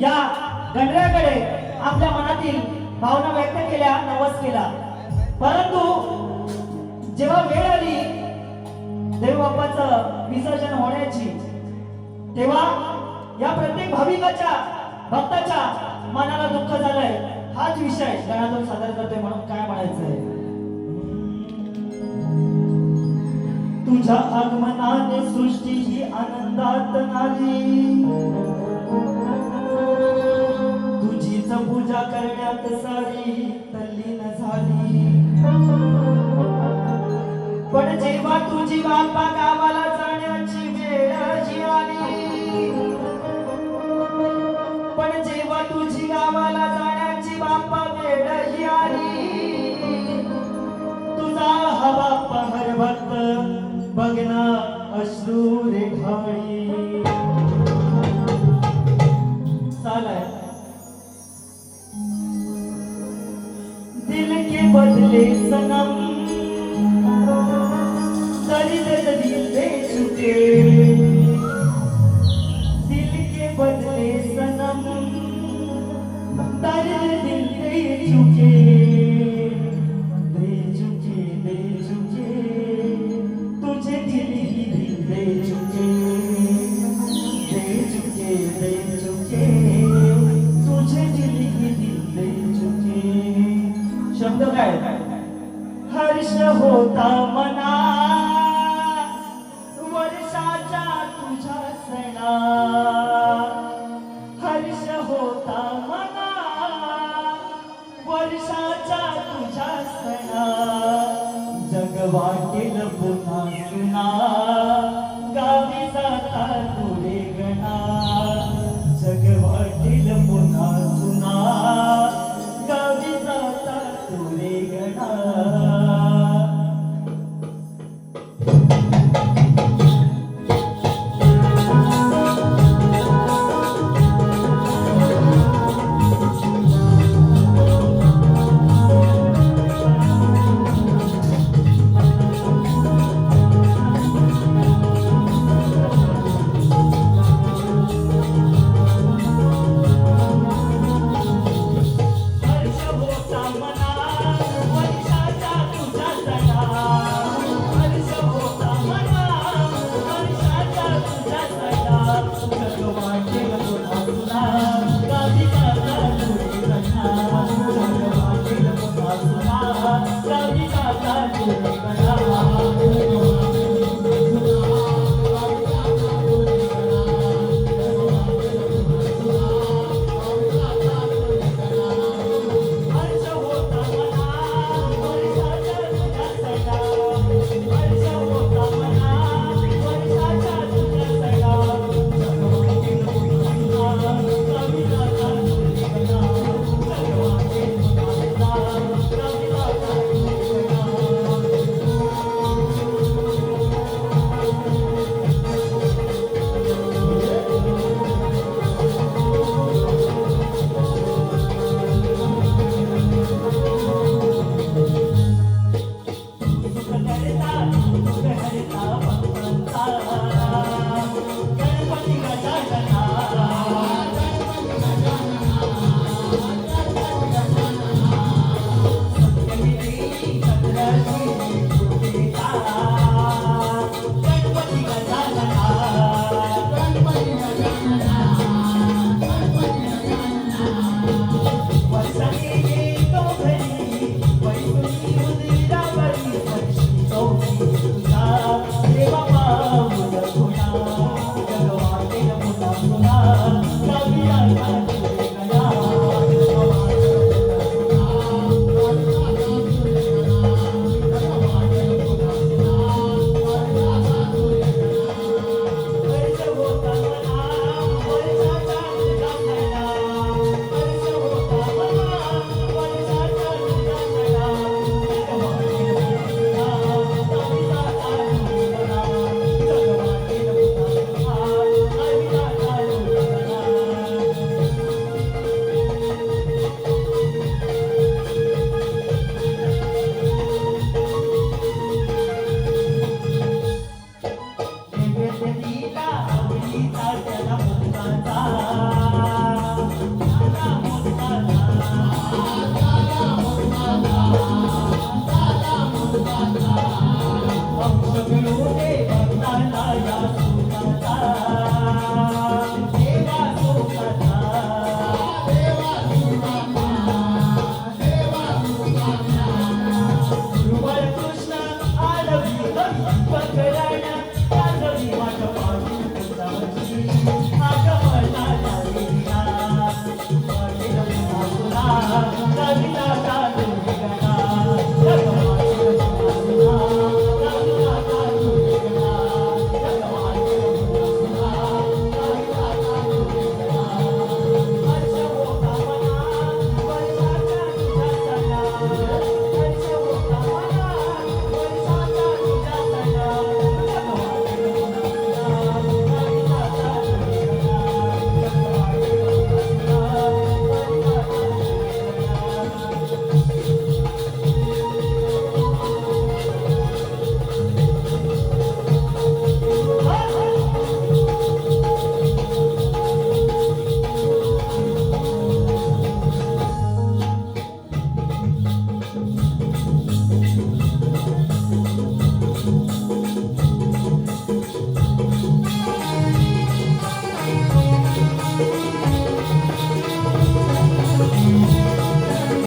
या गणराकडे आपल्या मनातील भावना व्यक्त केल्या नवस केला. परंतु जेव्हा वेळ आली देवबाप्पाचं विसर्जन होण्याची तेव्हा या प्रत्येक भाविकाच्या भक्ताच्या मनाला दुःख झालंय. हाच विषय गणातून सादर करतोय म्हणून काय म्हणायचंय? तुझ्या आगमनाने सृष्टी ही आनंदात नाली. पूजा करण्यात सारी तल्लीन झाली. पण जेव्हा तुझी बाप्पा गावाला जाण्याची वेळ जी आली पण जेव्हा तुझी गावाला जाण्याची बाप्पा वेळ ही आली तुझा हा बाप्पा हर भक्त बघना अश्रू रेखाळी ലേസനം തരിതടിയിൽ ലേശുകേ വാക്കിനപ്പോ Thank you.